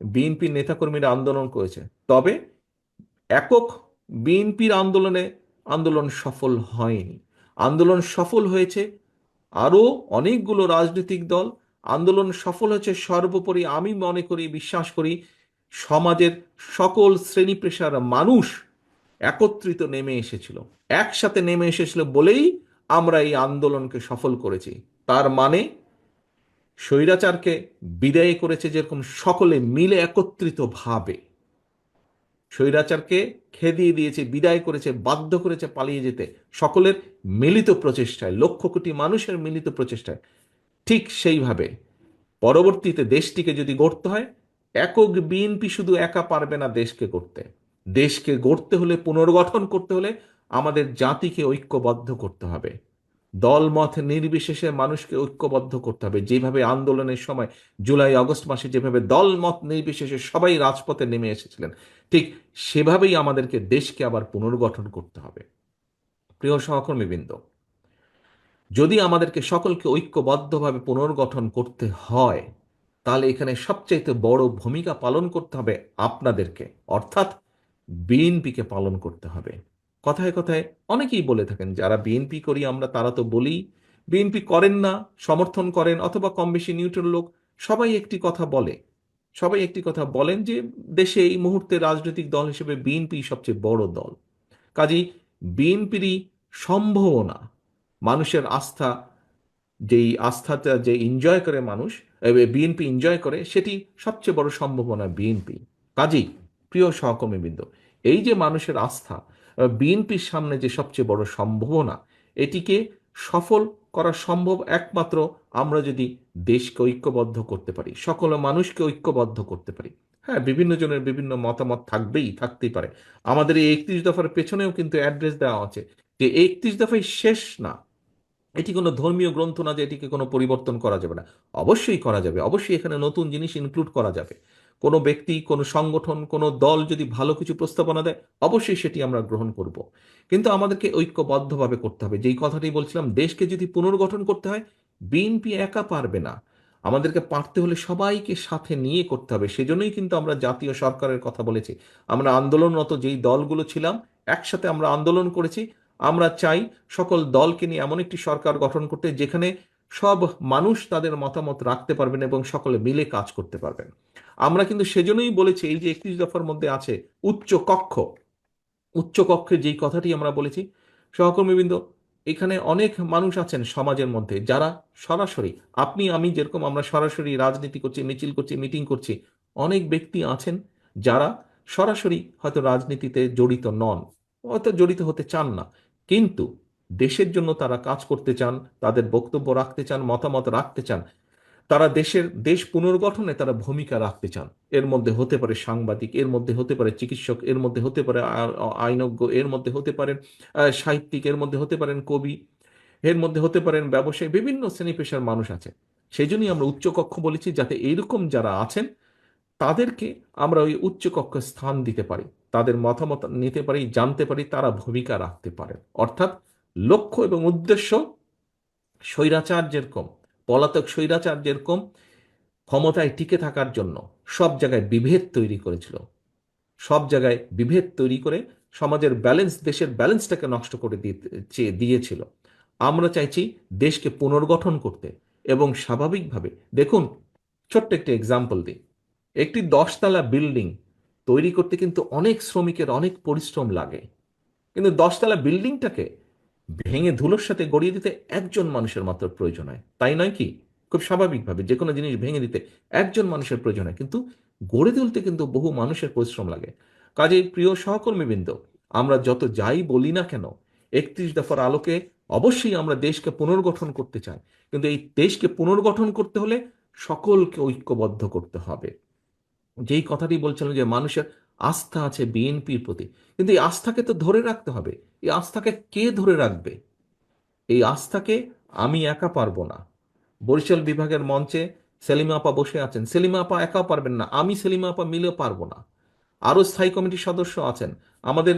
বিএনপির নেতাকর্মীরা আন্দোলন করেছে। তবে একক বিএনপির আন্দোলনে আন্দোলন সফল হয়নি। আন্দোলন সফল হয়েছে আরও অনেকগুলো রাজনৈতিক দল। আন্দোলন সফল হয়েছে সর্বোপরি আমি মনে করি, বিশ্বাস করি, সমাজের সকল শ্রেণি পেশার মানুষ একত্রিত নেমে এসেছিল। একসাথে নেমে এসেছিল বলেই আমরা এই আন্দোলনকে সফল করেছি। তার মানে স্বৈরাচারকে বিদায় করেছে যেরকম সকলে মিলে একত্রিত ভাবে। স্বৈরাচারকে খেদিয়ে দিয়েছে, বিদায় করেছে, বাধ্য করেছে পালিয়ে যেতে সকলের মিলিত প্রচেষ্টায়, লক্ষ কোটি মানুষের মিলিত প্রচেষ্টায়। ঠিক সেইভাবে পরবর্তীতে দেশটিকে যদি গড়তে হয়, একক বিএনপি শুধু একা পারবে না দেশকে গড়তে। দেশকে গড়তে হলে, পুনর্গঠন করতে হলে আমাদের জাতিকে ঐক্যবদ্ধ করতে হবে। দলমত নির্বিশেষে মানুষকে ঐক্যবদ্ধ করতে হবে। যেভাবে আন্দোলনের সময় জুলাই, আগস্ট মাসে যেভাবে দলমত নির্বিশেষে সবাই রাজপথে নেমে এসেছিলেন, ঠিক সেভাবেই আমাদেরকে দেশকে আবার পুনর্গঠন করতে হবে। প্রিয় সহকর্মীবৃন্দ, যদি আমাদেরকে সকলকে ঐক্যবদ্ধভাবে পুনর্গঠন করতে হয়, তাহলে এখানে সবচাইতে বড় ভূমিকা পালন করতে হবে আপনাদেরকে, অর্থাৎ বিএনপিকে পালন করতে হবে। কথায় কথায় অনেকেই বলে থাকেন, যারা বিএনপি করি আমরা, তারা তো বলি বিএনপি করেন না, সমর্থন করেন অথবা কম বেশি নিউট্রাল লোক, সবাই একটি কথা বলে। সবাই একটি কথা বলেন যে, দেশে এই মুহূর্তে রাজনৈতিক দল হিসেবে বিএনপি সবচেয়ে বড় দল। কাজেই বিএনপিরই সম্ভাবনা মানুষের আস্থা, যেই আস্থাটা, যে এনজয় করে মানুষ বিএনপি এনজয় করে, সেটি সবচেয়ে বড় সম্ভাবনা বিএনপি কাজেই, প্রিয় সহকর্মীবৃন্দ, এই যে মানুষের আস্থা বিএনপির সামনে যে সবচেয়ে বড় সম্ভাবনা, এটিকে সফল করা সম্ভব একমাত্র আমরা যদি দেশকে ঐক্যবদ্ধ করতে পারি, সকল মানুষকে ঐক্যবদ্ধ করতে পারি। হ্যাঁ বিভিন্ন জনের বিভিন্ন মতামত থাকবেই, থাকতেই পারে। আমাদের এই একত্রিশ দফার পেছনেও কিন্তু অ্যাড্রেস দেওয়া আছে যে একত্রিশ দফাই শেষ না। এটি কোনো ধর্মীয় গ্রন্থ না যে এটিকে কোনো পরিবর্তন করা যাবে না। অবশ্যই করা যাবে, অবশ্যই এখানে নতুন জিনিস ইনক্লুড করা যাবে। কোনো ব্যক্তি, কোনো সংগঠন, কোনো দল যদি ভালো কিছু প্রস্তাবনা দেয়, অবশ্যই সেটি আমরা গ্রহণ করব। কিন্তু আমাদেরকে ঐক্যবদ্ধভাবে করতে হবে। যেই কথাটি বলছিলাম, দেশকে যদি পুনর্গঠন করতে হয় বিএনপি একা পারবে না। আমাদেরকে পারতে হলে সবাইকে সাথে নিয়ে করতে হবে। সেজন্যই কিন্তু আমরা জাতীয় সরকারের কথা বলেছি। আমরা আন্দোলনরত যেই দলগুলো ছিলাম, একসাথে আমরা আন্দোলন করেছি। আমরা চাই সকল দলকে নিয়ে এমন একটি সরকার গঠন করতে, যেখানে সব মানুষ তাদের মতামত রাখতে পারবেন এবং সকলে মিলে কাজ করতে পারবেন। আমরা কিন্তু সেজন্যই বলেছি, এই যে একত্রিশ দফার মধ্যে আছে উচ্চ কক্ষ। উচ্চ কক্ষে যেই কথাটি আমরা বলেছি, সহকর্মীবৃন্দ, এখানে অনেক মানুষ আছেন সমাজের মধ্যে যারা সরাসরি, আপনি, আমি যেরকম আমরা সরাসরি রাজনীতি করছি, মিছিল করছি, মিটিং করছি, অনেক ব্যক্তি আছেন যারা সরাসরি হয়তো রাজনীতিতে জড়িত নন, হয়তো জড়িত হতে চান না। কিন্তু দেশের জন্য তারা কাজ করতে চান, তাদের বক্তব্য রাখতে চান, মতামত রাখতে চান, তারা দেশের দেশ পুনর্গঠনে তারা ভূমিকা রাখতে চান। এর মধ্যে হতে পারে সাংবাদিক, এর মধ্যে হতে পারে চিকিৎসক, এর মধ্যে হতে পারে আইনজ্ঞ, এর মধ্যে হতে পারেন সাহিত্যিক, এর মধ্যে হতে পারেন কবি, এর মধ্যে হতে পারেন ব্যবসায়ী, বিভিন্ন শ্রেণি পেশার মানুষ আছে। সেই জন্যই আমরা উচ্চকক্ষ বলেছি যাতে এইরকম যারা আছেন, তাদেরকে আমরা ওই উচ্চকক্ষ স্থান দিতে পারি, তাদের মতামত নিতে পারি, জানতে পারি, তারা ভূমিকা রাখতে পারেন। অর্থাৎ লক্ষ্য এবং উদ্দেশ্য স্বৈরাচার যেরকম পলাতক স্বৈরাচার যেরকম ক্ষমতায় টিকে থাকার জন্য সব জায়গায় বিভেদ তৈরি করেছিল। সব জায়গায় বিভেদ তৈরি করে সমাজের ব্যালেন্স দেশের ব্যালেন্সটাকে নষ্ট করে দিয়েছিল। আমরা চাইছি দেশকে পুনর্গঠন করতে এবং স্বাভাবিকভাবে, দেখুন, ছোট্ট একটি এক্সাম্পল দিই। একটি দশতলা বিল্ডিং তৈরি করতে কিন্তু অনেক শ্রমিকের অনেক পরিশ্রম লাগে। কিন্তু দশতলা বিল্ডিংটাকে ভেঙে ধুলোর সাথে গড়িয়ে দিতে একজন মানুষের মাত্র প্রয়োজন হয়। তাই নয় কি? খুব স্বাভাবিকভাবে যে কোনো জিনিস ভেঙে দিতে একজন মানুষের প্রয়োজন হয়। কিন্তু গড়ে তুলতে কিন্তু বহু মানুষের পরিশ্রম লাগে। কাজে প্রিয় সহকর্মীবৃন্দ, আমরা যত যাই বলি না কেন, একত্রিশ দফার আলোকে অবশ্যই আমরা দেশকে পুনর্গঠন করতে চাই। কিন্তু এই দেশকে পুনর্গঠন করতে হলে সকলকে ঐক্যবদ্ধ করতে হবে। যেই কথাটি বলছিলাম যে মানুষের আস্থা আছে বিএনপির প্রতি, কিন্তু এই আস্থাকে তো ধরে রাখতে হবে। এই আস্থাকে কে ধরে রাখবে? এই আস্থাকে আমি একা পারব না। বরিশাল বিভাগের মঞ্চে সেলিমা আপা বসে আছেন। সেলিমা আপা একা পারবেন না। আমি সেলিমা আপা মিলেও পারব না। আরও স্থায়ী কমিটির সদস্য আছেন। আমাদের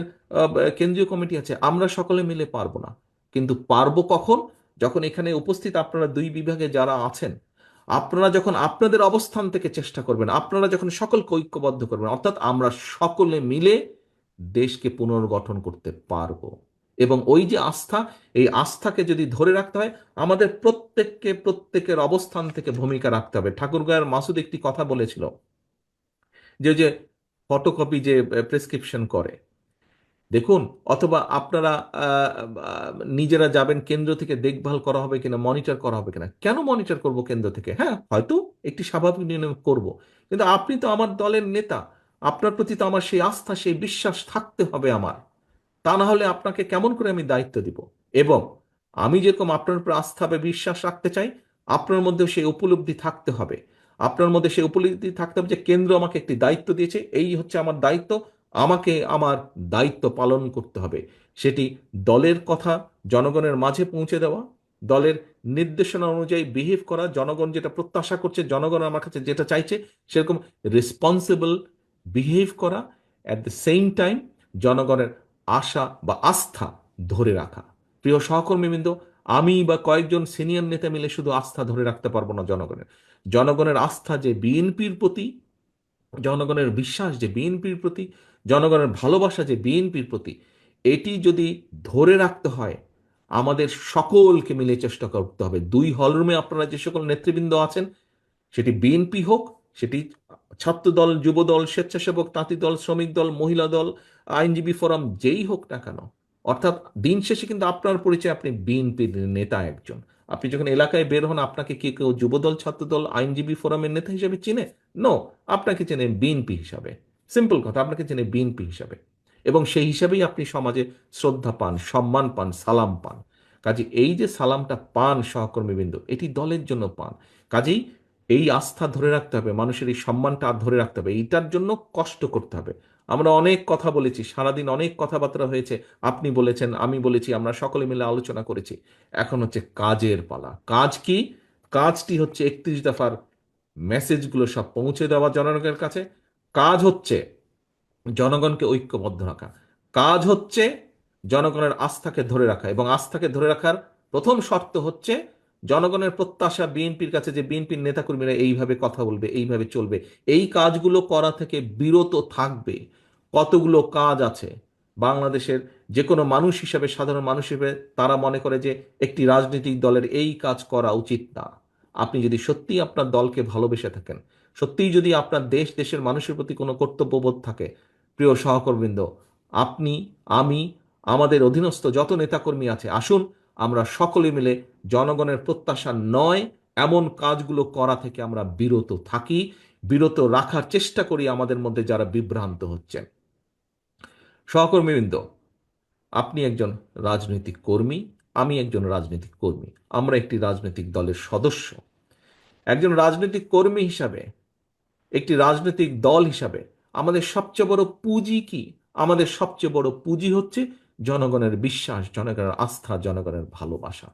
কেন্দ্রীয় কমিটি আছে। আমরা সকলে মিলে পারব না। কিন্তু পারব কখন? যখন এখানে উপস্থিত আপনারা দুই বিভাগে যারা আছেন, আপনারা যখন আপনাদের অবস্থান থেকে চেষ্টা করবেন, আপনারা যখন সকলকে ঐক্যবদ্ধ করবেন, অর্থাৎ আমরা সকলে মিলে দেশকে পুনর্গঠন করতে পারব। এবং ওই যে আস্থা, এই আস্থাকে যদি ধরে রাখতে হয়, আমাদের প্রত্যেককে, প্রত্যেকের অবস্থান থেকে ভূমিকা রাখতে হবে। ঠাকুরগাঁয়ের মাসুদ একটি কথা বলেছিল, যে যে ফটোকপি যে প্রেসক্রিপশন করে, দেখুন, অথবা আপনারা নিজেরা যাবেন কেন্দ্র থেকে দেখভাল করা হবে কিনা, মনিটর করা হবে কিনা। কেন মনিটর করব কেন্দ্র থেকে? হ্যাঁ হয়তো একটি স্বাভাবিক নিয়ম করব। কিন্তু আপনি তো আমার দলের নেতা। আপনার প্রতি তো আমার সেই আস্থা, সেই বিশ্বাস থাকতে হবে আমার। তা না হলে আপনাকে কেমন করে আমি দায়িত্ব দিব? এবং আমি যেরকম আপনার উপর আস্থা বা বিশ্বাস রাখতে চাই, আপনার মধ্যেও সেই উপলব্ধি থাকতে হবে। আপনার মধ্যে সেই উপলব্ধি থাকতে হবে যে কেন্দ্র আমাকে একটি দায়িত্ব দিয়েছে, এই হচ্ছে আমার দায়িত্ব, আমাকে আমার দায়িত্ব পালন করতে হবে। সেটি দলের কথা, জনগণের মাঝে পৌঁছে দেওয়া, দলের নির্দেশনা অনুযায়ী বিহেভ করা, জনগণ যেটা প্রত্যাশা করছে, জনগণ আমার কাছে যেটা চাইছে, সেরকম রেসপন্সিবল বিহেভ করা অ্যাট দ্য সেম টাইম জনগণের আশা বা আস্থা ধরে রাখা। প্রিয় সহকর্মীবৃন্দ, আমি বা কয়েকজন সিনিয়র নেতা মিলে শুধু আস্থা ধরে রাখতে পারব না জনগণের। জনগণের আস্থা যে বিএনপির প্রতি, জনগণের বিশ্বাস যে বিএনপির প্রতি, জনগণের ভালোবাসা যে বিএনপির প্রতি, এটি যদি ধরে রাখতে হয়, আমাদের সকলকে মিলে চেষ্টা করতে হবে। দুই হলরুমে আপনারা যে সকল নেতৃবৃন্দ আছেন, সেটি বিএনপি হোক, সেটি ছাত্র দল যুব দল স্বেচ্ছাসেবক তাঁতি দল শ্রমিক দল মহিলা দল আইনজীবী ফোরাম, যেই হোক না কেন, অর্থাৎ দিন শেষে কিন্তু আপনার পরিচয়, আপনি বিএনপির নেতা একজন। আপনি যখন এলাকায় বের হন, আপনাকে কি কেউ যুবদল, ছাত্রদল, আইনজীবী ফোরামের নেতা হিসেবে চিনে? নো আপনাকে চেনে বিএনপি হিসাবে। সিম্পল কথা, আপনাকে চেনে বিএনপি হিসাবে। এবং সেই হিসাবেই আপনি সমাজে শ্রদ্ধা পান, সম্মান পান, সালাম পান। কাজে এই যে সালামটা পান সহকর্মীবৃন্দ, এটি দলের জন্য পান। কাজেই এই আস্থা ধরে রাখতে হবে, মানুষের এই সম্মানটা ধরে রাখতে হবে। এইটার জন্য কষ্ট করতে হবে। আমরা অনেক কথা বলেছি, সারাদিন অনেক কথাবার্তা হয়েছে। আপনি বলেছেন, আমি বলেছি, আমরা সকলে মিলে আলোচনা করেছি। এখন হচ্ছে কাজের পালা। কাজ কি? কাজটি হচ্ছে একত্রিশ দফার মেসেজগুলো সব পৌঁছে দেওয়া জনগণের কাছে। কাজ হচ্ছে জনগণকে ঐক্যবদ্ধ রাখা। কাজ হচ্ছে জনগণের আস্থাকে ধরে রাখা এবং আস্থাকে ধরে রাখার প্রথম শর্ত হচ্ছে জনগণের প্রত্যাশা বিএনপির কাছে যে বিএনপির নেতাকর্মীরা এইভাবে কথা বলবে, এইভাবে চলবে, এই কাজগুলো করা থেকে বিরত থাকবে। কতগুলো কাজ আছে? বাংলাদেশের যে কোনো মানুষ হিসাবে, সাধারণ মানুষ হিসেবে তারা মনে করে যে একটি রাজনৈতিক দলের এই কাজ করা উচিত না। আপনি যদি সত্যিই আপনার দলকে ভালোবেসে থাকেন, সত্যিই যদি আপনার দেশ দেশের মানুষের প্রতি কোনো কর্তব্যবোধ থাকে, প্রিয় সহকর্মীবৃন্দ, আপনি, আমি, আমাদের অধীনস্থ যত নেতাকর্মী আছে, আসুন আমরা সকলে মিলে জনগণের প্রত্যাশা নয়, এমন কাজগুলো করা থেকে আমরা বিরত থাকি, বিরত রাখার চেষ্টা করি আমাদের মধ্যে যারা বিভ্রান্ত হচ্ছেন। সহকর্মীবৃন্দ, আপনি একজন রাজনৈতিক কর্মী, আমি একজন রাজনৈতিক কর্মী। আমরা একটি রাজনৈতিক দলের সদস্য। একজন রাজনৈতিক কর্মী হিসাবে, একটি রাজনৈতিক দল হিসাবে আমাদের সবচেয়ে বড় পুঁজি কি? আমাদের সবচেয়ে বড় পুঁজি হচ্ছে জনগণের বিশ্বাস জনগণের আস্থা জনগণের ভালোবাসা।